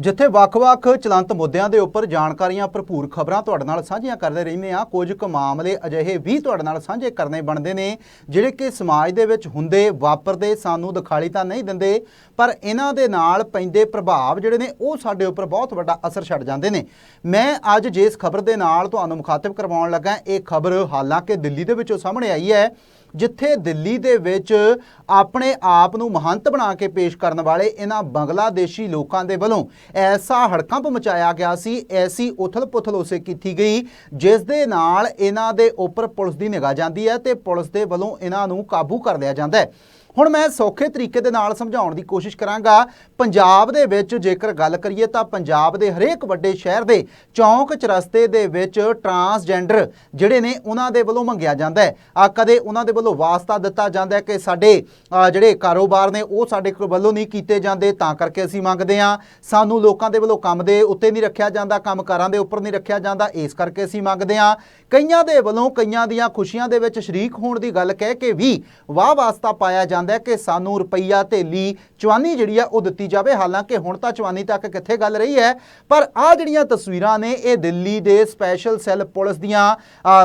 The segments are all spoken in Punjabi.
ਜਿੱਥੇ ਵੱਖ-ਵੱਖ ਚਲੰਤ ਮੁੱਦਿਆਂ ਦੇ ਉੱਪਰ ਜਾਣਕਾਰੀਆਂ ਭਰਪੂਰ ਖਬਰਾਂ ਤੁਹਾਡੇ ਨਾਲ ਸਾਂਝੀਆਂ ਕਰਦੇ ਰਹਿੰਦੇ ਆ ਕੁਝ ਕੁ ਮਾਮਲੇ ਅਜਿਹੇ ਵੀ ਤੁਹਾਡੇ ਨਾਲ ਸਾਂਝੇ ਕਰਨੇ ਬਣਦੇ ਨੇ, ਜਿਹੜੇ ਕਿ ਸਮਾਜ ਦੇ ਵਿੱਚ ਹੁੰਦੇ, ਵਾਪਰਦੇ, ਸਾਨੂੰ ਦਿਖਾਲੀ ਤਾਂ ਨਹੀਂ ਦਿੰਦੇ, ਪਰ ਇਹਨਾਂ ਦੇ ਨਾਲ ਪੈਂਦੇ ਪ੍ਰਭਾਵ ਜਿਹੜੇ ਨੇ, ਉਹ ਸਾਡੇ ਉੱਪਰ ਬਹੁਤ ਵੱਡਾ ਅਸਰ ਛੱਡ ਜਾਂਦੇ ਨੇ। ਮੈਂ ਅੱਜ ਜਿਸ ਖਬਰ ਦੇ ਨਾਲ ਤੁਹਾਨੂੰ ਮੁਖਾਤਬ ਕਰਵਾਉਣ ਲੱਗਾ, ਇਹ ਖਬਰ ਹਾਲਾਂਕਿ ਦਿੱਲੀ ਦੇ ਵਿੱਚੋਂ ਸਾਹਮਣੇ ਆਈ ਹੈ। ਜਿੱਥੇ ਦਿੱਲੀ ਦੇ ਵਿੱਚ ਆਪਣੇ ਆਪ ਨੂੰ ਮਹੰਤ ਬਣਾ ਕੇ ਪੇਸ਼ ਕਰਨ ਵਾਲੇ ਇਹਨਾਂ ਬੰਗਲਾਦੇਸ਼ੀ ਲੋਕਾਂ ਦੇ ਵੱਲੋਂ ਐਸਾ ਹੜਕੰਪ ਮਚਾਇਆ ਗਿਆ ਸੀ, ਐਸੀ ਉਥਲ-ਪੁਥਲ ਉਸੇ ਕੀਤੀ ਗਈ, ਜਿਸ ਦੇ ਨਾਲ ਇਹਨਾਂ ਦੇ ਉੱਪਰ ਪੁਲਿਸ ਦੀ ਨਿਗਾਹ ਜਾਂਦੀ ਹੈ ਤੇ ਪੁਲਿਸ ਦੇ ਵੱਲੋਂ ਇਹਨਾਂ ਨੂੰ ਕਾਬੂ ਕਰ ਲਿਆ ਜਾਂਦਾ ਹੈ। ਹੁਣ ਮੈਂ ਸੌਖੇ ਤਰੀਕੇ ਦੇ ਨਾਲ ਸਮਝਾਉਣ ਦੀ ਕੋਸ਼ਿਸ਼ ਕਰਾਂਗਾ। ਪੰਜਾਬ ਦੇ ਵਿੱਚ ਜੇਕਰ ਗੱਲ ਕਰੀਏ ਤਾਂ ਪੰਜਾਬ ਦੇ ਹਰੇਕ ਵੱਡੇ ਸ਼ਹਿਰ ਦੇ ਚੌਂਕ ਚਰਸਤੇ ਦੇ ਵਿੱਚ ਟਰਾਂਸਜੈਂਡਰ ਜਿਹੜੇ ਨੇ ਉਹਨਾਂ ਦੇ ਵੱਲੋਂ ਮੰਗਿਆ ਜਾਂਦਾ ਹੈ। ਆ ਕਦੇ ਉਹਨਾਂ ਦੇ ਵੱਲੋਂ ਵਾਸਤਾ ਦਿੱਤਾ ਜਾਂਦਾ ਹੈ ਕਿ ਸਾਡੇ ਜਿਹੜੇ ਕਾਰੋਬਾਰ ਨੇ ਉਹ ਸਾਡੇ ਵੱਲੋਂ ਨਹੀਂ ਕੀਤੇ ਜਾਂਦੇ, ਤਾਂ ਕਰਕੇ ਅਸੀਂ ਮੰਗਦੇ ਹਾਂ। ਸਾਨੂੰ ਲੋਕਾਂ ਦੇ ਵੱਲੋਂ ਕੰਮ ਦੇ ਉੱਤੇ ਨਹੀਂ ਰੱਖਿਆ ਜਾਂਦਾ, ਕੰਮਕਾਰਾਂ ਦੇ ਉੱਪਰ ਨਹੀਂ ਰੱਖਿਆ ਜਾਂਦਾ, ਇਸ ਕਰਕੇ ਅਸੀਂ ਮੰਗਦੇ ਹਾਂ। ਕਈਆਂ ਦੇ ਵੱਲੋਂ ਕਈਆਂ ਦੀਆਂ ਖੁਸ਼ੀਆਂ ਦੇ ਵਿੱਚ ਸ਼ਰੀਕ ਹੋਣ ਦੀ ਗੱਲ ਕਹਿ ਕੇ ਵੀ ਵਾਹ ਵਾਸਤਾ ਪਾਇਆ ਜਾਂਦਾ ਹੈ ਕਿ ਸਾਨੂੰ ਰੁਪਈਆ ਥੇਲੀ ਚਵਾਨੀ ਜਿਹੜੀ ਆ ਉਹ ਦਿੱਤੀ ਜਾਵੇ। ਹਾਲਾਂਕਿ ਹੁਣ ਤਾਂ ਚਵਾਨੀ ਤੱਕ ਕਿੱਥੇ ਗੱਲ ਰਹੀ ਹੈ? ਪਰ ਆ ਜਿਹੜੀਆਂ ਤਸਵੀਰਾਂ ਨੇ, ਇਹ ਦਿੱਲੀ ਦੇ ਸਪੈਸ਼ਲ ਸੈੱਲ ਪੁਲਿਸ ਦੀਆਂ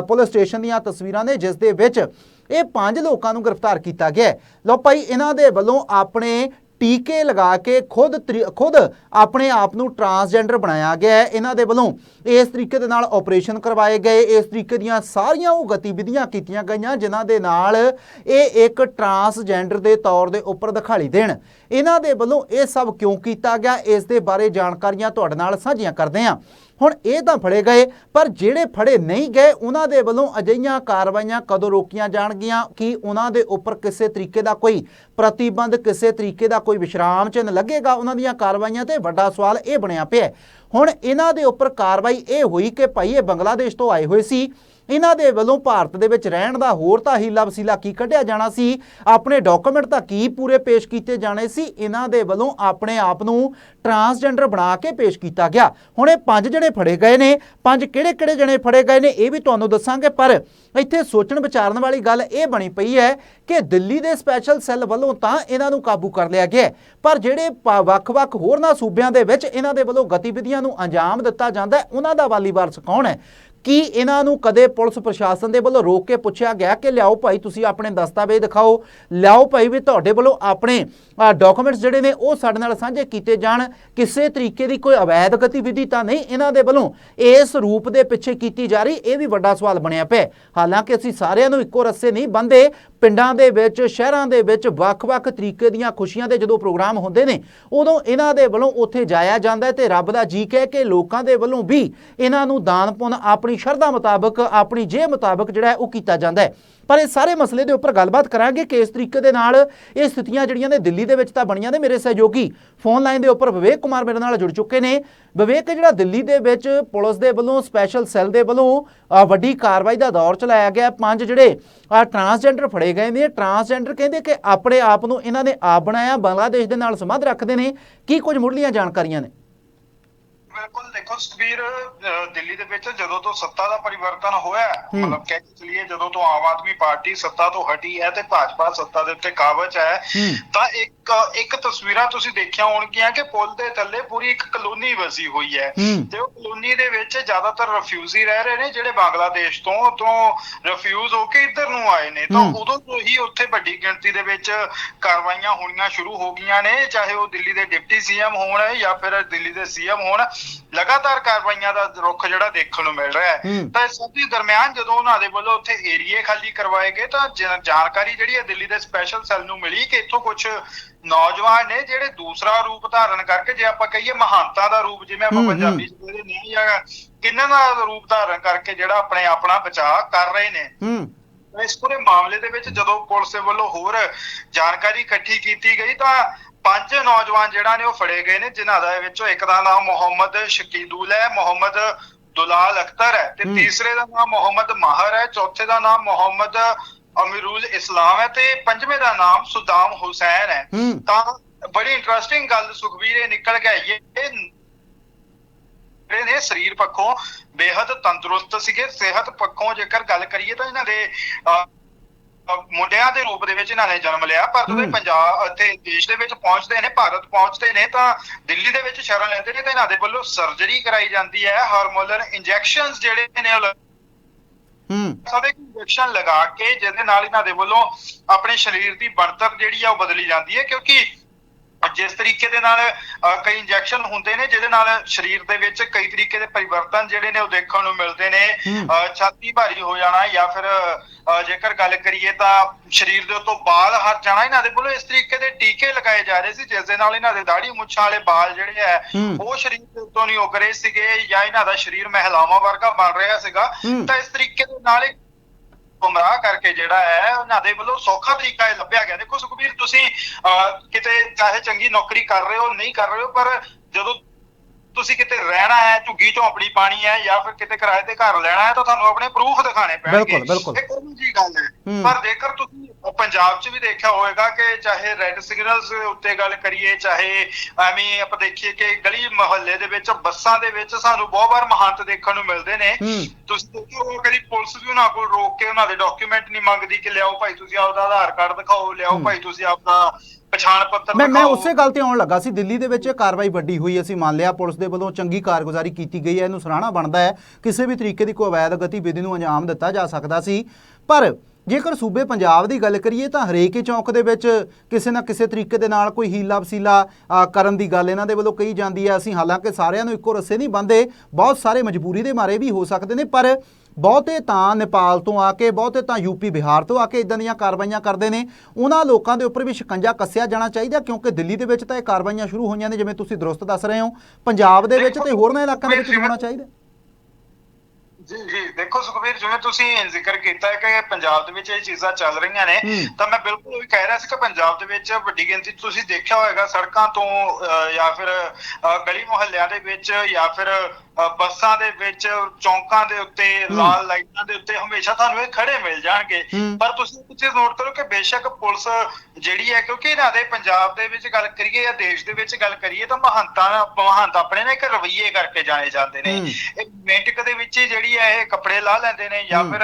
ਪੁਲਿਸ ਸਟੇਸ਼ਨ ਦੀਆਂ ਤਸਵੀਰਾਂ ਨੇ, ਜਿਸ ਦੇ ਵਿੱਚ ਇਹ ਪੰਜ ਲੋਕਾਂ ਨੂੰ ਗ੍ਰਿਫਤਾਰ ਕੀਤਾ ਗਿਆ ਲਓ ਭਾਈ, ਇਹਨਾਂ ਦੇ ਵੱਲੋਂ ਆਪਣੇ ਟੀਕੇ ਲਗਾ ਕੇ ਖੁਦ ਤਰੀ- ਖੁਦ ਆਪਣੇ ਆਪ ਨੂੰ ਟਰਾਂਸਜੈਂਡਰ ਬਣਾਇਆ ਗਿਆ ਹੈ। ਇਹਨਾਂ ਦੇ ਵੱਲੋਂ ਇਸ ਤਰੀਕੇ ਦੇ ਨਾਲ ਆਪਰੇਸ਼ਨ ਕਰਵਾਏ ਗਏ। ਇਸ ਤਰੀਕੇ ਦੀਆਂ ਸਾਰੀਆਂ ਉਹ ਗਤੀਵਿਧੀਆਂ ਕੀਤੀਆਂ ਗਈਆਂ, ਜਿਨ੍ਹਾਂ ਦੇ ਨਾਲ ਇਹ ਇੱਕ ਟਰਾਂਸਜੈਂਡਰ ਦੇ ਤੌਰ ਦੇ ਉੱਪਰ ਦਿਖਾਈ ਦੇਣ। ਇਹਨਾਂ ਦੇ ਵੱਲੋਂ ਇਹ ਸਭ ਕਿਉਂ ਕੀਤਾ ਗਿਆ? ਇਸ ਦੇ ਬਾਰੇ ਜਾਣਕਾਰੀਆਂ ਤੁਹਾਡੇ ਨਾਲ ਸਾਂਝੀਆਂ ਕਰਦੇ ਹਾਂ। ਹੁਣ ਇਹ ਤਾਂ ਫੜੇ ਗਏ, ਪਰ ਜਿਹੜੇ ਫੜੇ ਨਹੀਂ ਗਏ, ਉਹਨਾਂ ਦੇ ਵੱਲੋਂ ਅਜਿਹੀਆਂ ਕਾਰਵਾਈਆਂ ਕਦੋਂ ਰੋਕੀਆਂ ਜਾਣਗੀਆਂ? ਕਿ ਉਹਨਾਂ ਦੇ ਉੱਪਰ ਕਿਸੇ ਤਰੀਕੇ ਦਾ ਕੋਈ ਪ੍ਰਤੀਬੰਧ, ਕਿਸੇ ਤਰੀਕੇ ਦਾ ਕੋਈ ਵਿਸ਼ਰਾਮ ਚਿੰਨ੍ਹ ਲੱਗੇਗਾ ਉਹਨਾਂ ਦੀਆਂ ਕਾਰਵਾਈਆਂ ਤੇ? ਵੱਡਾ ਸਵਾਲ ਇਹ ਬਣਿਆ ਪਿਆ ਹੁਣ ਇਹਨਾਂ ਦੇ ਉੱਪਰ ਕਾਰਵਾਈ ਇਹ ਹੋਈ ਕਿ ਭਾਈ ਇਹ ਬੰਗਲਾਦੇਸ਼ ਤੋਂ ਆਏ ਹੋਏ ਸੀ। ਇਹਨਾਂ ਦੇ ਵੱਲੋਂ ਭਾਰਤ ਦੇ ਵਿੱਚ ਰਹਿਣ ਦਾ ਹੋਰ ਤਾਂ ਹੀਲਾ ਵਸੀਲਾ ਕੀ ਕੱਢਿਆ ਜਾਣਾ ਸੀ? ਆਪਣੇ ਡਾਕੂਮੈਂਟ ਤਾਂ ਕੀ ਪੂਰੇ ਪੇਸ਼ ਕੀਤੇ ਜਾਣੇ ਸੀ? ਇਹਨਾਂ ਦੇ ਵੱਲੋਂ ਆਪਣੇ ਆਪ ਨੂੰ ਟਰਾਂਸਜੈਂਡਰ ਬਣਾ ਕੇ ਪੇਸ਼ ਕੀਤਾ ਗਿਆ। ਹੁਣ ਇਹ ਪੰਜ ਜਣੇ ਫੜੇ ਗਏ ਨੇ। ਪੰਜ ਕਿਹੜੇ ਕਿਹੜੇ ਜਣੇ ਫੜੇ ਗਏ ਨੇ ਇਹ ਵੀ ਤੁਹਾਨੂੰ ਦੱਸਾਂਗੇ, ਪਰ ਇੱਥੇ ਸੋਚਣ ਵਿਚਾਰਨ ਵਾਲੀ ਗੱਲ ਇਹ ਬਣੀ ਪਈ ਹੈ ਕਿ ਦਿੱਲੀ ਦੇ ਸਪੈਸ਼ਲ ਸੈੱਲ ਵੱਲੋਂ ਤਾਂ ਇਹਨਾਂ ਨੂੰ ਕਾਬੂ ਕਰ ਲਿਆ ਗਿਆ ਪਰ ਜਿਹੜੇ ਪ- ਵੱਖ-ਵੱਖ ਹੋਰਨਾਂ ਸੂਬਿਆਂ ਦੇ ਵਿੱਚ ਇਹਨਾਂ ਦੇ ਵੱਲੋਂ ਗਤੀਵਿਧੀਆਂ ਨੂੰ ਅੰਜਾਮ ਦਿੱਤਾ ਜਾਂਦਾ ਹੈ, ਉਹਨਾਂ ਦਾ ਵਾਲੀ ਵਾਰਸ ਕੌਣ ਹੈ? ਕੀ ਇਹਨਾਂ ਨੂੰ ਕਦੇ ਪੁਲਿਸ ਪ੍ਰਸ਼ਾਸਨ ਦੇ ਵੱਲੋਂ ਰੋਕ ਕੇ ਪੁੱਛਿਆ ਗਿਆ ਕਿ ਲਿਆਓ ਭਾਈ, ਤੁਸੀਂ ਆਪਣੇ ਦਸਤਾਵੇਜ਼ ਦਿਖਾਓ, ਲਿਆਓ ਭਾਈ ਵੀ ਤੁਹਾਡੇ ਵੱਲੋਂ ਆਪਣੇ ਡਾਕੂਮੈਂਟਸ ਜਿਹੜੇ ਨੇ ਉਹ ਸਾਡੇ ਨਾਲ ਸਾਂਝੇ ਕੀਤੇ ਜਾਣ, ਕਿਸੇ ਤਰੀਕੇ ਦੀ ਕੋਈ ਅਵੈਧ ਗਤੀਵਿਧੀ ਤਾਂ ਨਹੀਂ ਇਹਨਾਂ ਦੇ ਵੱਲੋਂ ਇਸ ਰੂਪ ਦੇ ਪਿੱਛੇ ਕੀਤੀ ਜਾ ਰਹੀ, ਇਹ ਵੀ ਵੱਡਾ ਸਵਾਲ ਬਣਿਆ ਪਿਆ ਹਾਲਾਂਕਿ ਅਸੀਂ ਸਾਰਿਆਂ ਨੂੰ ਇੱਕੋ ਰੱਸੇ ਨਹੀਂ ਬੰਦੇ ਪਿੰਡਾਂ ਦੇ ਵਿੱਚ, ਸ਼ਹਿਰਾਂ ਦੇ ਵਿੱਚ ਵੱਖ-ਵੱਖ ਤਰੀਕੇ ਦੀਆਂ ਖੁਸ਼ੀਆਂ ਦੇ ਜਦੋਂ ਪ੍ਰੋਗਰਾਮ ਹੁੰਦੇ ਨੇ, ਉਦੋਂ ਇਹਨਾਂ ਦੇ ਵੱਲੋਂ ਉੱਥੇ ਜਾਇਆ ਜਾਂਦਾ ਹੈ ਤੇ ਰੱਬ ਦਾ ਜੀ ਕਹਿ ਕੇ ਲੋਕਾਂ ਦੇ ਵੱਲੋਂ ਵੀ ਇਹਨਾਂ ਨੂੰ ਦਾਨ ਪੁੰਨ ਆਪਣੀ ਸ਼ਰਧਾ ਮੁਤਾਬਕ, ਆਪਣੀ ਜੇਬ ਮੁਤਾਬਕ ਜਿਹੜਾ ਉਹ ਕੀਤਾ ਜਾਂਦਾ ਹੈ। ਪਰ ਇਹ ਸਾਰੇ ਮਸਲੇ ਦੇ ਉੱਪਰ ਗੱਲਬਾਤ ਕਰਾਂਗੇ ਕਿ ਇਸ ਤਰੀਕੇ ਦੇ ਨਾਲ ਇਹ ਸਥਿਤੀਆਂ ਜਿਹੜੀਆਂ ਨੇ ਦਿੱਲੀ ਦੇ ਵਿੱਚ ਤਾਂ ਬਣੀਆਂ ਨੇ ਮੇਰੇ ਸਹਿਯੋਗੀ। ਫੋਨ ਲਾਈਨ ਦੇ ਉੱਪਰ ਵਿਵੇਕ ਕੁਮਾਰ ਮੇਰੇ ਨਾਲ ਜੁੜ ਚੁੱਕੇ ਨੇ। ਵਿਵੇਕ, ਜਿਹੜਾ ਦਿੱਲੀ ਦੇ ਵਿੱਚ ਪੁਲਿਸ ਦੇ ਵੱਲੋਂ ਸਪੈਸ਼ਲ ਸੈੱਲ ਦੇ ਵੱਲੋਂ ਵੱਡੀ ਕਾਰਵਾਈ ਦਾ ਦੌਰ ਚਲਾਇਆ ਗਿਆ। ਪੰਜ ਜਿਹੜੇ ਟਰਾਂਸਜੈਂਡਰ ਫੜੇ ਗਏ ਨੇ। ਟਰਾਂਸਜੈਂਡਰ ਕਹਿੰਦੇ ਕਿ ਆਪਣੇ ਆਪ ਨੂੰ ਇਹਨਾਂ ਨੇ ਆਪ ਬਣਾਇਆ, ਬੰਗਲਾਦੇਸ਼ ਦੇ ਨਾਲ ਸੰਬੰਧ ਰੱਖਦੇ ਨੇ। ਕੀ ਕੁਝ ਮੁੱਢਲੀਆਂ ਜਾਣਕਾਰੀਆਂ ਨੇ? ਬਿਲਕੁਲ ਦੇਖੋ ਸੁਖਬੀਰ ਦਿੱਲੀ ਦੇ ਵਿੱਚ ਜਦੋਂ ਤੋਂ ਸੱਤਾ ਦਾ ਪਰਿਵਰਤਨ ਹੋਇਆ। ਮਤਲਬ ਕਹਿ ਕੇ ਚਲੀਏ ਜਦੋਂ ਤੋਂ ਆਮ ਆਦਮੀ ਪਾਰਟੀ ਸੱਤਾ ਤੋਂ ਹਟੀ ਹੈ ਤੇ ਭਾਜਪਾ ਸੱਤਾ ਦੇ ਉੱਤੇ ਕਾਬਜ ਹੈ। ਤਾਂ ਇੱਕ ਇੱਕ ਤਸਵੀਰਾਂ ਤੁਸੀਂ ਦੇਖਿਆ ਹੋਣਗੀਆਂ ਕਿ ਪੁਲ ਦੇ ਥੱਲੇ ਪੂਰੀ ਇੱਕ ਕਲੋਨੀ ਵਸੀ ਹੋਈ ਹੈ। ਤੇ ਉਹ ਕਲੋਨੀ ਦੇ ਵਿੱਚ ਜ਼ਿਆਦਾਤਰ ਰਿਫਿਊਜੀ ਰਹਿ ਰਹੇ ਨੇ ਜਿਹੜੇ ਬੰਗਲਾਦੇਸ਼ ਤੋਂ ਤੋਂ ਰਿਫਿਊਜ ਹੋ ਕੇ ਇੱਧਰ ਨੂੰ ਆਏ ਨੇ ਤਾਂ। ਉਦੋਂ ਤੋਂ ਹੀ ਉੱਥੇ ਵੱਡੀ ਗਿਣਤੀ ਦੇ ਵਿੱਚ ਕਾਰਵਾਈਆਂ ਹੋਣੀਆਂ ਸ਼ੁਰੂ ਹੋ ਗਈਆਂ ਨੇ ਚਾਹੇ ਉਹ ਦਿੱਲੀ ਦੇ ਡਿਪਟੀ ਸੀਐਮ ਹੋਣ ਜਾਂ ਫਿਰ ਦਿੱਲੀ ਦੇ ਸੀਐਮ ਹੋਣ ਲਗਾਤਾਰ ਕਾਰਵਾਈਆਂ ਦਾ ਰੁੱਖ ਜਿਹੜਾ ਦੇਖਣ ਨੂੰ ਮਿਲ ਰਿਹਾ ਹੈ ਹੂੰ। ਤਾਂ ਇਸ ਸਭ ਦੇ ਦਰਮਿਆਨ ਜਦੋਂ ਉਹਨਾਂ ਦੇ ਵੱਲੋਂ ਉੱਥੇ ਏਰੀਏ ਖਾਲੀ ਕਰਵਾਏ ਗਏ ਤਾਂ ਜ- ਜਾਣਕਾਰੀ ਜਿਹੜੀ ਹੈ ਦਿੱਲੀ ਦੇ ਸਪੈਸ਼ਲ ਸੈੱਲ ਨੂੰ ਮਿਲੀ ਕਿ ਇੱਥੋਂ ਕੁਝ ਨੌਜਵਾਨ ਨੇ ਜਿਹੜੇ ਦੂਸਰਾ ਰੂਪ ਧਾਰਨ ਕਰਕੇ ਜੇ ਆਪਾਂ ਕਹੀਏ ਮਹਾਨਤਾ ਦਾ ਰੂਪ ਜਿਵੇਂ ਆਪਾਂ ਹੂੰ, ਹੂੰ। ਪੰਜਾਬੀ ਚ ਕਹਿੰਦੇ ਨਹੀਂ ਜਾਂ ਕਿੰਨਾਂ ਦਾ ਰੂਪ ਧਾਰਨ ਕਰਕੇ ਜਿਹੜਾ ਆਪਣੇ ਆਪਣਾ ਬਚਾਅ ਕਰ ਰਹੇ ਨੇ ਹੂੰ ਤਾਂ ਇਸ ਪੂਰੇ ਮਾਮਲੇ ਦੇ ਵਿੱਚ ਜਦੋਂ ਪੁਲਿਸ ਦੇ ਵੱਲੋਂ ਹੋਰ ਜਾਣਕਾਰੀ ਇਕੱਠੀ ਕੀਤੀ ਗਈ ਤਾਂ ਪੰਜ ਨੌਜਵਾਨ ਜਿਹੜਾ ਨੇ ਉਹ ਫੜੇ ਗਏ ਨੇ ਜਿਨ੍ਹਾਂ ਦਾ ਵਿੱਚੋਂ ਇੱਕ ਦਾ ਨਾਮ ਮੁਹੰਮਦ ਸ਼ਕੀਦੁਲ ਹੈ ਮੁਹੰਮਦ ਦੁਲਾਲ ਅਖਤਰ ਹੈ ਤੇ। ਤੀਸਰੇ ਦਾ ਨਾਮ ਮੁਹੰਮਦ ਮਾਹਰ ਹੈ ਚੌਥੇ ਦਾ ਨਾਮ ਮੁਹੰਮਦ ਅਮੀਰੁਲ ਇਸਲਾਮ ਹੈ ਤੇ ਪੰਜਵੇਂ ਦਾ ਨਾਮ ਸੁਦਾਮ ਹੁਸੈਨ ਹੈ ਤਾਂ ਬੜੀ ਇੰਟਰਸਟਿੰਗ ਗੱਲ ਸੁਖਵੀਰ ਇਹ ਨਿਕਲ ਕੇ ਆਈ ਹੈ ਨੇ ਸਰੀਰ ਪੱਖੋਂ ਬੇहद ਤੰਦਰੁਸਤ ਸੀਗੇ ਸਿਹਤ ਪੱਖੋਂ ਜੇਕਰ ਗੱਲ ਕਰੀਏ ਤਾਂ ਇਹਨਾਂ ਦੇ ਮੁੰਡਿਆਂ ਦੇ ਰੂਪ ਦੇ ਵਿੱਚ ਇਹਨਾਂ ਨੇ ਜਨਮ ਲਿਆ ਪਰ ਜਦੋਂ ਇਹ। ਪੰਜਾਬ ਅਤੇ ਦੇਸ਼ ਦੇ ਵਿੱਚ ਪਹੁੰਚਦੇ ਨੇ ਭਾਰਤ ਪਹੁੰਚਦੇ ਨੇ ਤਾਂ ਦਿੱਲੀ ਦੇ ਵਿੱਚ ਸ਼ਰਨ ਲੈਂਦੇ ਨੇ ਤੇ ਇਹਨਾਂ ਦੇ ਵੱਲੋਂ ਸਰਜਰੀ ਕਰਾਈ ਜਾਂਦੀ ਹੈ ਹਾਰਮੋਨਲ ਇੰਜੈਕਸ਼ਨਸ ਜਿਹੜੇ ਨੇ ਉਹ ਹੂੰ ਸਾਡੇ ਇੰਜੈਕਸ਼ਨ ਲਗਾ ਕੇ ਜਿਹਦੇ ਨਾਲ ਇਹਨਾਂ ਦੇ ਵੱਲੋਂ ਆਪਣੇ ਸਰੀਰ ਦੀ ਬਣਤਰ ਜਿਹੜੀ ਆ ਉਹ ਬਦਲੀ ਜਾਂਦੀ ਹੈ ਕਿਉਂਕਿ ਜਿਸ ਤਰੀਕੇ ਦੇ ਨਾਲ ਕਈ ਇੰਜੈਕਸ਼ਨ ਹੁੰਦੇ ਨੇ ਜਿਹਦੇ ਨਾਲ ਸਰੀਰ ਦੇ ਵਿੱਚ ਕਈ ਤਰੀਕੇ ਦੇ ਪਰਿਵਰਤਨ ਜਿਹੜੇ ਨੇ ਉਹ ਦੇਖਣ ਨੂੰ ਮਿਲਦੇ ਨੇ ਛਾਤੀ ਭਾਰੀ ਹੋ ਜਾਣਾ ਜਾਂ ਫਿਰ ਜੇਕਰ ਗੱਲ ਕਰੀਏ ਤਾਂ ਸਰੀਰ ਦੇ ਉੱਤੋਂ ਬਾਲ ਹਟ ਜਾਣਾ ਇਹਨਾਂ ਦੇ ਵੱਲੋਂ ਇਸ ਤਰੀਕੇ ਦੇ ਟੀਕੇ ਲਗਾਏ ਜਾ ਰਹੇ ਸੀ ਜਿਸ ਦੇ ਨਾਲ ਇਹਨਾਂ ਦੇ ਦਾੜੀ ਮੁੱਛਾਂ ਵਾਲੇ ਬਾਲ ਜਿਹੜੇ ਹੂੰ। ਉਹ ਸਰੀਰ ਦੇ ਉੱਤੋਂ ਨਹੀਂ ਉਗ ਰਹੇ ਸੀਗੇ ਜਾਂ ਇਹਨਾਂ ਦਾ ਸਰੀਰ ਮਹਿਲਾਵਾਂ ਵਰਗਾ ਬਣ ਰਿਹਾ ਸੀਗਾ। ਤਾਂ ਇਸ ਤਰੀਕੇ ਦੇ ਨਾਲ ਇਹ ਗੁੰਮਰਾਹ ਕਰਕੇ ਜਿਹੜਾ ਹੈ ਉਹਨਾਂ ਦੇ ਵੱਲੋਂ ਸੌਖਾ ਤਰੀਕਾ ਇਹ ਲੱਭਿਆ ਗਿਆ ਦੇਖੋ ਸੁਖਬੀਰ ਤੁਸੀਂ ਕਿਤੇ ਚਾਹੇ ਚੰਗੀ ਨੌਕਰੀ ਕਰ ਰਹੇ ਹੋ ਨਹੀਂ ਕਰ ਰਹੇ ਹੋ ਪਰ ਜਦੋਂ ਤੁਸੀਂ ਕਿਤੇ ਰਹਿਣਾ ਹੈ ਝੁੱਗੀ ਝੌਂਪੜੀ ਪਾਣੀ ਹੈ ਜਾਂ ਫਿਰ ਕਿਤੇ ਕਿਰਾਏ ਤੇ ਘਰ ਲੈਣਾ ਹੈ ਤਾਂ ਤੁਹਾਨੂੰ ਆਪਣੇ ਪ੍ਰੂਫ ਦਿਖਾਣੇ ਪੈਣਗੇ ਬਿਲਕੁਲ, ਬਿਲਕੁਲ। ਇਹ ਕੋਈ ਜੀ ਗੱਲ ਹੂੰ। ਪਰ ਜੇਕਰ ਤੁਸੀਂ ਪੰਜਾਬ 'ਚ ਵੀ ਦੇਖਿਆ ਹੋਵੇਗਾ ਕਿ ਚਾਹੇ ਰੈੱਡ ਸਿਗਨਲਸ ਉੱਤੇ ਗੱਲ ਕਰੀਏ ਚਾਹੇ ਐਵੇਂ ਆਪਾਂ ਦੇਖੀਏ ਕਿ ਗਲੀ ਮੁਹੱਲੇ ਦੇ ਵਿੱਚ ਬੱਸਾਂ ਦੇ ਵਿੱਚ ਸਾਨੂੰ ਬਹੁਤ ਵਾਰ ਮਹੰਤ ਦੇਖਣ ਨੂੰ ਮਿਲਦੇ ਨੇ। ਤੁਸੀਂ ਦੇਖਿਆ ਹੋਊਗਾ ਕਦੀ ਪੁਲਿਸ ਵੀ ਉਹਨਾਂ ਕੋਲ ਰੋਕ ਕੇ ਉਹਨਾਂ ਦੇ ਡਾਕੂਮੈਂਟ ਨਹੀਂ ਮੰਗਦੀ ਕਿ ਲਿਆਓ ਭਾਈ ਤੁਸੀਂ ਆਪਦਾ ਆਧਾਰ ਕਾਰਡ ਦਿਖਾਓ ਲਿਆਓ। ਭਾਈ ਤੁਸੀਂ ਆਪਦਾ ਪਛਾਣ ਪੱਤਰ ਮੈਂ ਮੈਂ। ਉਸੇ ਗੱਲ ਤੇ ਆਉਣ ਲੱਗਾ ਸੀ ਦਿੱਲੀ ਦੇ ਵਿੱਚ ਇਹ ਕਾਰਵਾਈ ਵੱਡੀ ਹੋਈ ਅਸੀਂ ਮੰਨ ਲਿਆ ਪੁਲਿਸ ਦੇ ਵੱਲੋਂ ਚੰਗੀ ਕਾਰਗੁਜ਼ਾਰੀ ਕੀਤੀ ਗਈ ਹੈ ਇਹਨੂੰ ਸਰਾਹਣਾ ਬਣਦਾ ਹੈ ਕਿਸੇ ਵੀ ਤਰੀਕੇ ਦੀ ਕੋਈ ਅਵੈਧ ਗਤੀਵਿਧੀ ਨੂੰ ਅੰਜਾਮ ਦਿੱਤਾ ਜਾ ਸਕਦਾ ਸੀ ਪਰ ਜੇਕਰ ਸੂਬੇ ਪੰਜਾਬ ਦੀ ਗੱਲ ਕਰੀਏ ਤਾਂ ਹਰੇਕ ਹੀ ਚੌਂਕ ਦੇ ਵਿੱਚ ਕਿਸੇ ਨਾ ਕਿਸੇ ਤਰੀਕੇ ਦੇ ਨਾਲ ਕੋਈ ਹੀਲਾ ਵਸੀਲਾ ਕਰਨ ਦੀ ਗੱਲ ਇਹਨਾਂ ਦੇ ਵੱਲੋਂ ਕਹੀ ਜਾਂਦੀ ਹੈ। ਅਸੀਂ ਹਾਲਾਂਕਿ ਸਾਰਿਆਂ ਨੂੰ ਇੱਕੋ ਰੱਸੇ ਨਹੀਂ ਬੰਦੇ ਬਹੁਤ ਸਾਰੇ ਮਜਬੂਰੀ ਦੇ ਮਾਰੇ ਵੀ ਹੋ ਸਕਦੇ ਨੇ ਪਰ ਬਹੁਤੇ ਤਾਂ ਨੇਪਾਲ ਤੋਂ ਆ ਕੇ ਬਹੁਤੇ ਤਾਂ ਯੂਪੀ ਬਿਹਾਰ ਤੋਂ ਆ ਕੇ ਇਦਾਂ ਦੀਆਂ ਕਾਰਵਾਈਆਂ ਕਰਦੇ ਨੇ। ਉਹਨਾਂ ਲੋਕਾਂ ਦੇ ਉੱਪਰ ਵੀ ਸ਼ਿਕੰਜਾ ਕੱਸਿਆ ਜਾਣਾ ਚਾਹੀਦਾ ਕਿਉਂਕਿ ਦਿੱਲੀ ਦੇ ਵਿੱਚ ਤਾਂ ਇਹ ਕਾਰਵਾਈਆਂ ਸ਼ੁਰੂ ਹੋਈਆਂ ਨੇ ਜਿਵੇਂ ਤੁਸੀਂ ਦਰੁਸਤ ਦੱਸ ਰਹੇ ਹੋ। ਪੰਜਾਬ ਦੇ ਵਿੱਚ ਤੇ ਹੋਰਨਾਂ ਇਲਾਕਿਆਂ ਦੇ ਵਿੱਚ ਵੀ ਹੋਣਾ ਚਾਹੀਦਾ। ਜੀ ਜੀ ਦੇਖੋ ਸੁਖਬੀਰ ਜਿਵੇਂ ਤੁਸੀਂ ਜ਼ਿਕਰ ਕੀਤਾ ਹੈ ਕਿ ਪੰਜਾਬ ਦੇ ਵਿੱਚ ਇਹ ਚੀਜ਼ਾਂ ਚੱਲ ਰਹੀਆਂ ਨੇ। ਤਾਂ ਮੈਂ ਬਿਲਕੁਲ ਵੀ ਕਹਿ ਰਿਹਾ ਸੀ ਕਿ ਪੰਜਾਬ ਦੇ ਵਿੱਚ ਵੱਡੀ ਗਿਣਤੀ ਤੁਸੀਂ ਦੇਖਿਆ ਹੋਵੇਗਾ ਸੜਕਾਂ ਤੋਂ ਜਾਂ ਫਿਰ ਗਲੀ ਮੁਹੱਲਿਆਂ ਦੇ ਵਿੱਚ ਜਾਂ ਫਿਰ ਬੱਸਾਂ ਦੇ ਵਿੱਚ ਚੌਂਕਾਂ ਦੇ ਉੱਤੇ। ਲਾਲ ਲਾਈਟਾਂ ਦੇ ਉੱਤੇ ਹਮੇਸ਼ਾ ਤੁਹਾਨੂੰ ਇਹ ਖੜੇ ਮਿਲ ਜਾਣਗੇ। ਪਰ ਤੁਸੀਂ ਚੀਜ਼ ਨੋਟ ਕਰੋ ਕਿ ਬੇਸ਼ੱਕ ਪੁਲਿਸ ਜਿਹੜੀ ਹੈ ਕਿਉਂਕਿ ਇਹਨਾਂ ਦੇ ਪੰਜਾਬ ਦੇ ਵਿੱਚ ਗੱਲ ਕਰੀਏ ਜਾਂ ਦੇਸ਼ ਦੇ ਵਿੱਚ ਗੱਲ ਕਰੀਏ ਤਾਂ ਮਹੰਤਾਂ ਮਹੰਤ ਆਪਣੇ ਨਾ ਇੱਕ ਰਵਈਏ ਕਰਕੇ ਜਾਣੇ ਜਾਂਦੇ ਨੇ। ਇਹ ਮਿੰਟ ਦੇ ਵਿੱਚ ਜਿਹੜੀ ਹੈ ਇਹ ਕੱਪੜੇ ਲਾ ਲੈਂਦੇ ਨੇ ਜਾਂ। ਫਿਰ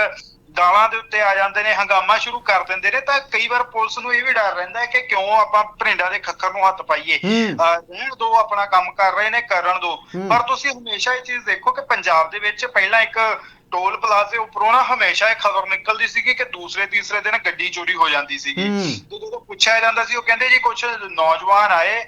ਗਾਲਾਂ ਦੇ ਉੱਤੇ ਆ ਜਾਂਦੇ ਨੇ ਹੰਗਾਮਾ ਸ਼ੁਰੂ ਕਰ ਦਿੰਦੇ ਨੇ ਤਾਂ ਕਈ ਵਾਰ ਪੁਲਿਸ ਨੂੰ ਇਹ ਵੀ ਡਰ ਰਹਿੰਦਾ ਹੈ ਕਿ ਕਿਉਂ ਆਪਾਂ ਭਰਿੰਡਾਂ ਦੇ ਖੱਖਰ ਨੂੰ ਹੱਥ ਪਾਈਏ। ਰਹਿਣ ਦੋ ਆਪਣਾ ਕੰਮ ਕਰ ਰਹੇ ਨੇ ਕਰਨ ਦੋ। ਪਰ ਤੁਸੀਂ ਹਮੇਸ਼ਾ ਇਹ ਚੀਜ਼ ਦੇਖੋ ਕਿ ਪੰਜਾਬ ਦੇ ਵਿੱਚ ਪਹਿਲਾਂ ਇੱਕ ਟੋਲ ਪਲਾਜ਼ੇ ਉੱਪਰੋਂ ਨਾ ਹਮੇਸ਼ਾ ਇਹ ਖਬਰ ਨਿਕਲਦੀ ਸੀਗੀ ਕਿ ਦੂਸਰੇ ਤੀਸਰੇ ਦਿਨ ਗੱਡੀ ਚੋਰੀ ਹੋ ਜਾਂਦੀ ਸੀਗੀ। ਜਦੋਂ ਪੁੱਛਿਆ ਜਾਂਦਾ ਸੀ ਉਹ ਕਹਿੰਦੇ ਜੀ ਕੁਝ ਨੌਜਵਾਨ ਆਏ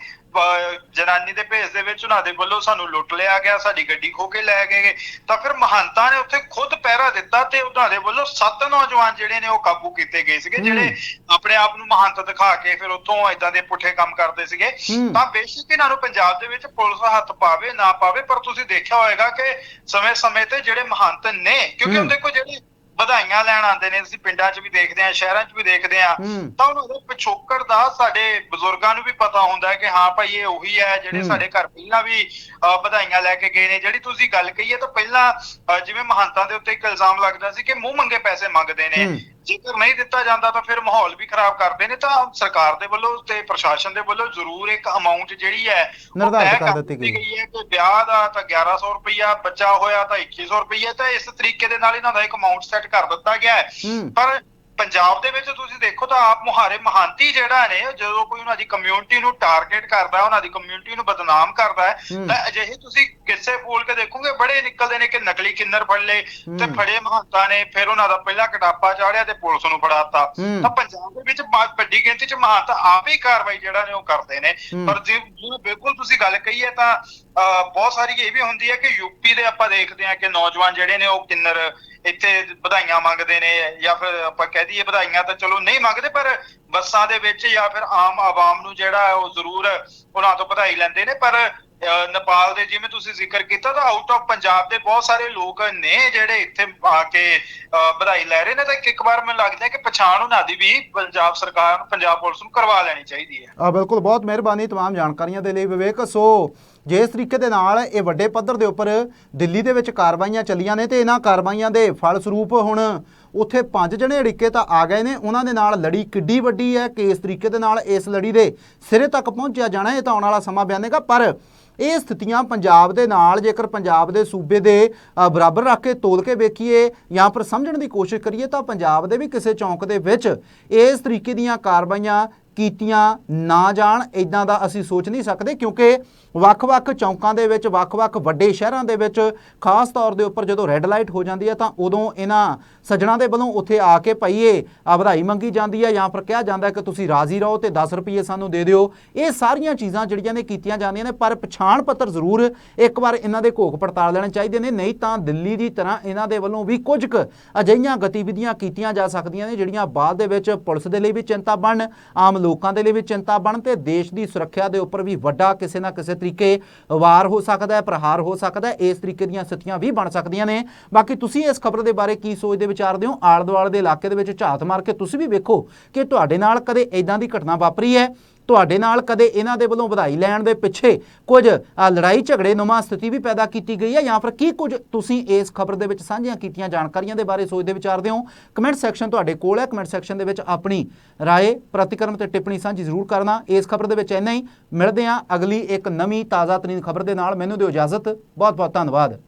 ਜਨਾਨੀ ਦੇ ਭੇਸ ਦੇ ਵਿੱਚ ਉਹਨਾਂ ਦੇ ਵੱਲੋਂ ਸਾਨੂੰ ਲੁੱਟ ਲਿਆ ਗਿਆ ਸਾਡੀ ਗੱਡੀ ਖੋ ਕੇ ਲੈ ਗਏ ਤਾਂ ਫਿਰ ਮਹੰਤਾਂ ਨੇ ਉੱਥੇ ਖੁਦ ਪਹਿਰਾ ਦਿੱਤਾ ਤੇ ਉਹਨਾਂ ਦੇ ਵੱਲੋਂ ਸੱਤ ਨੌਜਵਾਨ ਜਿਹੜੇ ਨੇ ਉਹ ਕਾਬੂ ਕੀਤੇ ਗਏ ਸੀਗੇ। ਜਿਹੜੇ ਆਪਣੇ ਆਪ ਨੂੰ ਮਹੰਤ ਦਿਖਾ ਕੇ ਫਿਰ ਉੱਥੋਂ ਇਦਾਂ ਦੇ ਪੁੱਠੇ ਕੰਮ ਕਰਦੇ ਸੀਗੇ। ਤਾਂ ਬੇਸ਼ੱਕ ਇਹਨਾਂ ਨੂੰ ਪੰਜਾਬ ਦੇ ਵਿੱਚ ਪੁਲਿਸ ਹੱਥ ਪਾਵੇ ਨਾ ਪਾਵੇ ਪਰ ਤੁਸੀਂ ਦੇਖਿਆ ਹੋਵੇਗਾ ਕਿ ਸਮੇਂ-ਸਮੇਂ ਤੇ ਜਿਹੜੇ ਮਹੰਤ ਨੇ ਕਿਉਂਕਿ ਹੂੰ। ਉਹ ਦੇਖੋ ਜਿਹੜੇ ਵਧਾਈਆਂ ਲੈਣ ਆਉਂਦੇ ਨੇ ਅਸੀਂ ਪਿੰਡਾਂ 'ਚ ਵੀ ਦੇਖਦੇ ਹਾਂ ਸ਼ਹਿਰਾਂ 'ਚ ਵੀ ਦੇਖਦੇ ਹੂੰ। ਤਾਂ ਉਹਨਾਂ ਦੇ ਪਿਛੋਕੜ ਦਾ ਸਾਡੇ ਬਜ਼ੁਰਗਾਂ ਨੂੰ ਵੀ ਪਤਾ ਹੁੰਦਾ ਹੈ ਕਿ ਹਾਂ ਭਾਈ ਇਹ ਉਹੀ ਹੈ ਜਿਹੜੇ। ਸਾਡੇ ਘਰ ਪਹਿਲਾਂ ਵੀ ਵਧਾਈਆਂ ਲੈ ਕੇ ਗਏ ਨੇ ਜਿਹੜੀ ਤੁਸੀਂ ਗੱਲ ਕਹੀ ਹੈ ਤਾਂ ਪਹਿਲਾਂ ਜਿਵੇਂ ਮਹੰਤਾਂ ਦੇ ਉੱਤੇ ਇੱਕ ਇਲਜ਼ਾਮ ਲੱਗਦਾ ਸੀ ਕਿ ਮੂੰਹ ਮੰਗੇ ਪੈਸੇ ਮੰਗਦੇ ਨੇ। ਜੇਕਰ ਨਹੀਂ ਦਿੱਤਾ ਜਾਂਦਾ ਤਾਂ ਫਿਰ ਮਾਹੌਲ ਵੀ ਖਰਾਬ ਕਰਦੇ ਨੇ ਤਾਂ ਸਰਕਾਰ ਦੇ ਵੱਲੋਂ ਤੇ ਪ੍ਰਸ਼ਾਸਨ ਦੇ ਵੱਲੋਂ ਜ਼ਰੂਰ ਇੱਕ ਅਮਾਉਂਟ ਜਿਹੜੀ ਹੈ ਉਹ ਤੈਅ ਕਰ ਦਿੱਤੀ ਗਈ। ਹੈ ਕਿ ਵਿਆਹ ਦਾ ਤਾਂ 1100 ਰੁਪਇਆ ਬੱਚਾ ਹੋਇਆ ਤਾਂ 2100 ਰੁਪਇਆ ਤਾਂ ਇਸ ਤਰੀਕੇ ਦੇ ਨਾਲ ਇਹਨਾਂ ਦਾ ਇੱਕ ਅਮਾਉਂਟ ਸੈੱਟ ਕਰ ਦਿੱਤਾ ਗਿਆ ਹੂੰ। ਪਰ ਪੰਜਾਬ ਦੇ ਵਿੱਚ ਤੁਸੀਂ ਦੇਖੋ ਤਾਂ ਆਪ ਮੁਹਾਰੇ ਮਹਾਂਤੀ ਜਿਹੜਾ ਨੇ ਜਦੋਂ ਕੋਈ ਉਹਨਾਂ ਦੀ ਕਮਿਊਨਿਟੀ ਨੂੰ ਟਾਰਗੇਟ ਕਰਦਾ ਹੈ ਉਹਨਾਂ ਦੀ ਕਮਿਊਨਿਟੀ ਨੂੰ ਬਦਨਾਮ ਕਰਦਾ ਹੈ। ਤਾਂ ਅਜਿਹੇ ਤੁਸੀਂ ਕਿੱਸੇ ਬੋਲ ਕੇ ਦੇਖੋਗੇ ਬੜੇ ਨਿਕਲਦੇ ਨੇ ਕਿ ਨਕਲੀ ਕਿੰਨਰ ਫੜ ਲਏ ਤੇ। ਫੜੇ ਮਹੰਤਾਂ ਨੇ ਫਿਰ ਉਹਨਾਂ ਦਾ ਪਹਿਲਾ ਕਟਾਪਾ ਚਾੜਿਆ ਤੇ ਪੁਲਿਸ ਨੂੰ ਫੜਾਤਾ। ਤਾਂ ਪੰਜਾਬ ਦੇ ਵਿੱਚ ਵੱਡੀ ਗਿਣਤੀ 'ਚ ਮਹੰਤ ਆਪ ਹੀ ਕਾਰਵਾਈ ਜਿਹੜਾ ਨੇ ਉਹ ਕਰਦੇ ਨੇ। ਪਰ ਜੇ ਜਿਵੇਂ ਬਿਲਕੁਲ ਤੁਸੀਂ ਗੱਲ ਕਹੀ ਹੈ ਤਾਂ ਬਹੁਤ ਸਾਰੀ ਇਹ ਵੀ ਹੁੰਦੀ ਹੈ ਕਿ ਯੂਪੀ ਦੇ ਆਪਾਂ ਦੇਖਦੇ ਹਾਂ ਕਿ ਨੌਜਵਾਨ ਜਿਹੜੇ ਨੇ ਉਹ ਕਿੰਨਰ ਇੱਥੇ ਵਧਾਈਆਂ ਮੰਗਦੇ ਨੇ ਜਾਂ ਫਿਰ ਆਪਾਂ ਕਹਿ ਦਈਏ ਵਧਾਈਆਂ ਤਾਂ ਚਲੋ ਨਹੀਂ ਮੰਗਦੇ ਪਰ ਬੱਸਾਂ ਦੇ ਵਿੱਚ ਜਾਂ ਫਿਰ ਆਮ ਆਵਾਮ ਨੂੰ ਜਿਹੜਾ ਹੈ ਉਹ ਜ਼ਰੂਰ ਉਹਨਾਂ ਤੋਂ ਵਧਾਈ ਲੈਂਦੇ ਨੇ ਪਰ ਅਹ, ਨੇਪਾਲ ਦੇ ਜਿਵੇਂ ਤੁਸੀਂ ਜ਼ਿਕਰ ਕੀਤਾ ਤਾਂ ਆਊਟ ਆਫ ਪੰਜਾਬ ਦੇ ਬਹੁਤ ਸਾਰੇ ਲੋਕ ਨੇ ਜਿਹੜੇ ਇੱਥੇ ਆ ਕੇ ਅਹ, ਵਧਾਈ ਲੈ ਰਹੇ ਨੇ ਤਾਂ ਇੱਕ ਇੱਕ ਵਾਰ ਮੈਨੂੰ ਲੱਗਦਾ ਹੈ ਕਿ ਪਛਾਣ ਉਹਨਾਂ ਦੀ ਵੀ ਪੰਜਾਬ ਸਰਕਾਰ ਨੂੰ ਪੰਜਾਬ ਪੁਲਿਸ ਨੂੰ ਕਰਵਾ ਲੈਣੀ ਚਾਹੀਦੀ ਹੈ ਆ ਬਿਲਕੁਲ ਬਹੁਤ ਮਿਹਰਬਾਨੀ तमाम ਜਾਣਕਾਰੀਆਂ ਦੇ ਲਈ ਵਿਵੇਕ ਸੋ ਜਿਸ ਤਰੀਕੇ ਦੇ ਨਾਲ ਇਹ ਵੱਡੇ ਪੱਧਰ ਦੇ ਉੱਪਰ ਦਿੱਲੀ ਦੇ ਵਿੱਚ ਕਾਰਵਾਈਆਂ ਚੱਲੀਆਂ ਨੇ ਤੇ ਇਹਨਾਂ ਕਾਰਵਾਈਆਂ ਦੇ ਫਲ ਸਰੂਪ ਹੁਣ ਉੱਥੇ ਪੰਜ ਜਣੇ ਅੜਿੱਕੇ ਤਾਂ ਆ ਗਏ ਨੇ। ਉਹਨਾਂ ਦੇ ਨਾਲ ਲੜੀ ਕਿੱਡੀ ਵੱਡੀ ਹੈ ਕਿਸ ਤਰੀਕੇ ਦੇ ਨਾਲ ਇਸ ਲੜੀ ਦੇ ਸਿਰੇ ਤੱਕ ਪਹੁੰਚਿਆ ਜਾਣਾ ਇਹ ਤਾਂ ਆਉਣ ਵਾਲਾ ਸਮਾਂ ਬਿਆਨੇਗਾ ਪਰ ਇਹ ਸਥਿਤੀਆਂ ਪੰਜਾਬ ਦੇ ਨਾਲ ਜੇਕਰ ਪੰਜਾਬ ਦੇ ਸੂਬੇ ਦੇ ਬਰਾਬਰ ਰੱਖ ਕੇ ਤੋਲ ਕੇ ਵੇਖੀਏ ਜਾਂ ਫਿਰ ਸਮਝਣ ਦੀ ਕੋਸ਼ਿਸ਼ ਕਰੀਏ ਤਾਂ ਪੰਜਾਬ ਦੇ ਵੀ ਕਿਸੇ ਚੌਂਕ ਦੇ ਵਿੱਚ ਇਸ ਤਰੀਕੇ ਦੀਆਂ ਕਾਰਵਾਈਆਂ ਕੀਤੀਆਂ ਨਾ ਜਾਣ ਇਦਾਂ ਦਾ ਅਸੀਂ ਸੋਚ ਨਹੀਂ ਸਕਦੇ ਕਿਉਂਕਿ ਵੱਖ-ਵੱਖ ਚੌਂਕਾਂ ਦੇ ਵਿੱਚ, ਵੱਖ-ਵੱਖ ਵੱਡੇ ਸ਼ਹਿਰਾਂ ਦੇ ਵਿੱਚ ਖਾਸ ਤੌਰ ਦੇ ਉੱਪਰ ਜਦੋਂ ਰੈੱਡ ਲਾਈਟ ਹੋ ਜਾਂਦੀ ਹੈ ਤਾਂ ਉਦੋਂ ਇਹਨਾਂ ਸੱਜਣਾ ਦੇ ਵੱਲੋਂ ਉੱਥੇ ਆ ਕੇ ਪਈਏ ਵਧਾਈ ਮੰਗੀ ਜਾਂਦੀ ਹੈ ਜਾਂ ਫਿਰ ਕਿਹਾ ਜਾਂਦਾ ਕਿ ਤੁਸੀਂ ਰਾਜ਼ੀ ਰਹੋ ਤੇ 10 ਰੁਪਏ ਸਾਨੂੰ ਦੇ ਦਿਓ। ਇਹ ਸਾਰੀਆਂ ਚੀਜ਼ਾਂ ਜਿਹੜੀਆਂ ਨੇ ਕੀਤੀਆਂ ਜਾਂਦੀਆਂ ਨੇ, ਪਰ ਪਛਾਣ ਪੱਤਰ ਜ਼ਰੂਰ ਇੱਕ ਵਾਰ ਇਹਨਾਂ ਦੇ ਘੋਖ ਪੜਤਾਲ ਲੈਣੇ ਚਾਹੀਦੇ ਨੇ, ਨਹੀਂ ਤਾਂ ਦਿੱਲੀ ਦੀ ਤਰ੍ਹਾਂ ਇਹਨਾਂ ਦੇ ਵੱਲੋਂ ਵੀ ਕੁਝ ਕੁ ਅਜਿਹੀਆਂ ਗਤੀਵਿਧੀਆਂ ਕੀਤੀਆਂ ਜਾ ਸਕਦੀਆਂ ਨੇ, ਜਿਹੜੀਆਂ ਬਾਅਦ ਦੇ ਵਿੱਚ ਪੁਲਿਸ ਦੇ ਲਈ ਵੀ ਚਿੰਤਾ ਬਣ ਆਮ ਲੋਕਾਂ ਦੇ ਲਈ ਵੀ ਚਿੰਤਾ ਬਣ ਤੇ ਦੇਸ਼ ਦੀ ਸੁਰੱਖਿਆ ਦੇ ਉੱਪਰ ਵੀ ਵੱਡਾ ਕਿਸੇ ਨਾ ਕਿਸੇ ਤਰੀਕੇ ਵਾਰ ਹੋ ਸਕਦਾ ਹੈ, ਪ੍ਰਹਾਰ ਹੋ ਸਕਦਾ ਹੈ, ਇਸ ਤਰੀਕੇ ਦੀਆਂ ਸਥਿਤੀਆਂ ਵੀ ਬਣ ਸਕਦੀਆਂ ਨੇ। ਬਾਕੀ ਤੁਸੀਂ ਇਸ ਖਬਰ ਦੇ ਬਾਰੇ ਕੀ ਸੋਚਦੇ ਵਿਚਾਰਦੇ ਹੋ ਆਲੇ ਦੁਆਲੇ ਦੇ ਇਲਾਕੇ ਦੇ ਵਿੱਚ ਝਾਤ ਮਾਰ ਕੇ ਤੁਸੀਂ ਵੀ ਵੇਖੋ ਕਿ ਤੁਹਾਡੇ ਨਾਲ ਕਦੇ ਇਦਾਂ ਦੀ ਘਟਨਾ ਵਾਪਰੀ ਹੈ? ਤੁਹਾਡੇ ਨਾਲ ਕਦੇ ਇਹਨਾਂ ਦੇ ਵੱਲੋਂ ਵਧਾਈ ਲੈਣ ਦੇ ਪਿੱਛੇ ਕੁਝ ਲੜਾਈ ਝਗੜੇ ਨੁਮਾ ਸਥਿਤੀ ਵੀ ਪੈਦਾ ਕੀਤੀ ਗਈ ਹੈ ਜਾਂ ਫਿਰ ਕੀ ਕੁਝ ਤੁਸੀਂ ਇਸ ਖਬਰ ਦੇ ਵਿੱਚ ਸਾਂਝੀਆਂ ਕੀਤੀਆਂ ਜਾਣਕਾਰੀਆਂ ਦੇ ਬਾਰੇ ਸੋਚਦੇ ਵਿਚਾਰਦੇ ਹੋ? ਕਮੈਂਟ ਸੈਕਸ਼ਨ ਤੁਹਾਡੇ ਕੋਲ ਹੈ। ਕਮੈਂਟ ਸੈਕਸ਼ਨ ਦੇ ਵਿੱਚ ਆਪਣੀ ਰਾਏ, ਪ੍ਰਤੀਕਰਮ ਤੇ ਟਿੱਪਣੀ ਸਾਂਝੀ ਜ਼ਰੂਰ ਕਰਨਾ। ਇਸ ਖਬਰ ਦੇ ਵਿੱਚ ਇੰਨਾ ਹੀ। ਮਿਲਦੇ ਹਾਂ ਅਗਲੀ ਇੱਕ ਨਵੀਂ ਤਾਜ਼ਾ ਤਰੀਨ ਖਬਰ ਦੇ ਨਾਲ। ਮੈਨੂੰ ਦਿਓ ਇਜਾਜ਼ਤ। ਬਹੁਤ ਬਹੁਤ ਧੰਨਵਾਦ।